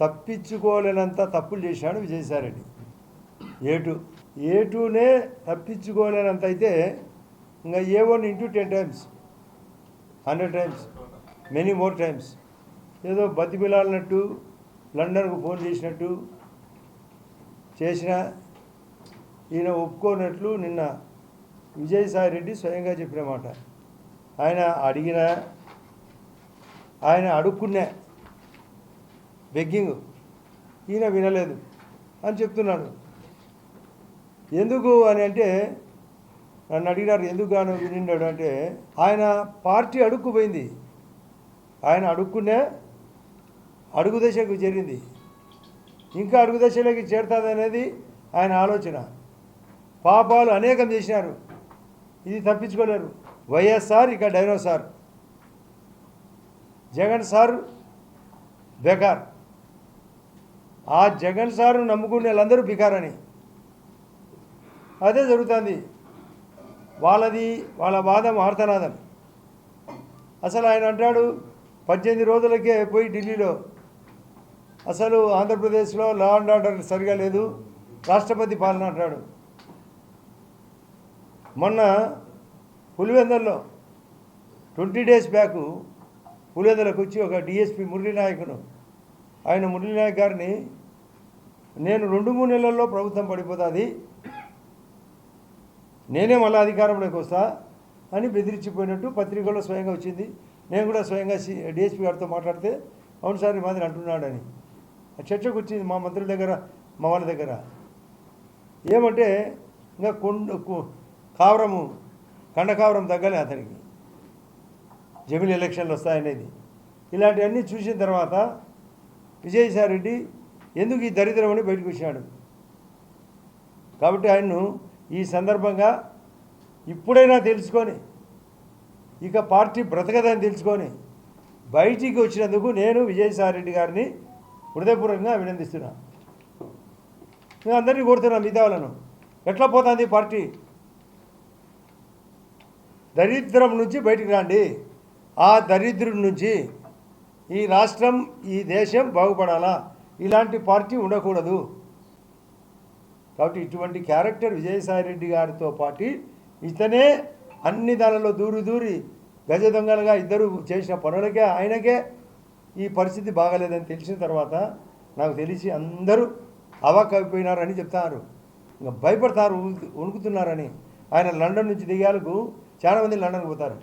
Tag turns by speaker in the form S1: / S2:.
S1: తప్పించుకోలేనంత తప్పులు చేశాడు విజయసాయిరెడ్డి. ఏటు ఏటూనే తప్పించుకోలేనంత అయితే ఇంకా ఏ one into ten times hundred times many more times ఏదో బతిమిలాడినట్టు లండన్కు ఫోన్ చేసినట్టు చేసిన ఈయన ఒప్పుకోనట్లు నిన్న విజయసాయి రెడ్డి స్వయంగా చెప్పిన మాట. ఆయన అడిగిన ఆయన అడుక్కునే బెగ్గింగ్. ఈయన వినలేదు అని చెప్తున్నాడు. ఎందుకు అని అంటే నన్ను అడిగినారు ఎందుకు గాను వినిండాడు? అంటే ఆయన పార్టీ అడుక్కుపోయింది ఆయన అడుక్కునే అడుగు దశకు చేరింది. ఇంకా అడుగు దశలోకి చేరుతుంది అనేది ఆయన ఆలోచన. పాపాలు అనేకం చేసినారు. ఇది తప్పించుకోలేరు. వైఎస్ఆర్ ఇక డైనోసార్. Jagan sir Baker. ఆ జగన్ సార్ను నమ్ముకునే వాళ్ళందరూ బికారని అదే జరుగుతుంది. వాళ్ళది వాళ్ళ వాదం ఆర్తనాదం. అసలు ఆయన అంటాడు పద్దెనిమిది రోజులకే పోయి ఢిల్లీలో. అసలు ఆంధ్రప్రదేశ్లో లా అండ్ ఆర్డర్ సరిగా లేదు రాష్ట్రపతి పాలన అంటాడు. మొన్న పులివెందల్లో ట్వంటీ డేస్ బ్యాక్ పులివెందలకు వచ్చి ఒక డిఎస్పి మురళీ నాయకును ఆయన మురళీ నాయక్ గారిని నేను రెండు మూడు నెలల్లో ప్రభుత్వం పడిపోతుంది. నేనే మళ్ళీ అధికారంలోకి వస్తా అని బెదిరించిపోయినట్టు పత్రికల్లో స్వయంగా వచ్చింది. నేను కూడా స్వయంగా సి డిఎస్పీ గారితో మాట్లాడితే అవును సార్ ఈ మాదిరి అంటున్నాడని. ఆ చర్చకు వచ్చింది మా మంత్రుల దగ్గర మా వాళ్ళ దగ్గర. ఏమంటే ఇంకా కొండ కావరము కండకావరం తగ్గలే అతనికి. జమిలి ఎలక్షన్లు వస్తాయనేది. ఇలాంటివన్నీ చూసిన తర్వాత విజయసాయి రెడ్డి ఎందుకు ఈ దరిద్రం అని బయటకు వచ్చాడు కాబట్టి ఆయన్ను ఈ సందర్భంగా ఇప్పుడైనా తెలుసుకొని ఇక పార్టీ బ్రతకదని తెలుసుకొని బయటికి వచ్చినందుకు నేను విజయసాయి రెడ్డి గారిని హృదయపూర్వకంగా అభినందిస్తున్నా. నేను అందరినీ కోరుతున్నా మిగతా వాళ్ళను. ఎట్లా పోతుంది పార్టీ? దరిద్రం నుంచి బయటికి రండి. ఆ దరిద్రుడి నుంచి ఈ రాష్ట్రం ఈ దేశం బాగుపడాలా? ఇలాంటి పార్టీ ఉండకూడదు. కాబట్టి ఇటువంటి క్యారెక్టర్ విజయసాయి రెడ్డి గారితో పాటు ఇతనే అన్ని దానిలో దూరి దూరి గజ దొంగలుగా ఇద్దరు చేసిన పనులకే ఆయనకే ఈ పరిస్థితి బాగాలేదని తెలిసిన తర్వాత నాకు తెలిసి అందరూ అవాక్ చెప్తారు. ఇంకా భయపడతారు ఉణుకుతున్నారని. వణుకుతున్నారని ఆయన లండన్ నుంచి దిగాలకు చాలామంది లండన్కి పోతారు.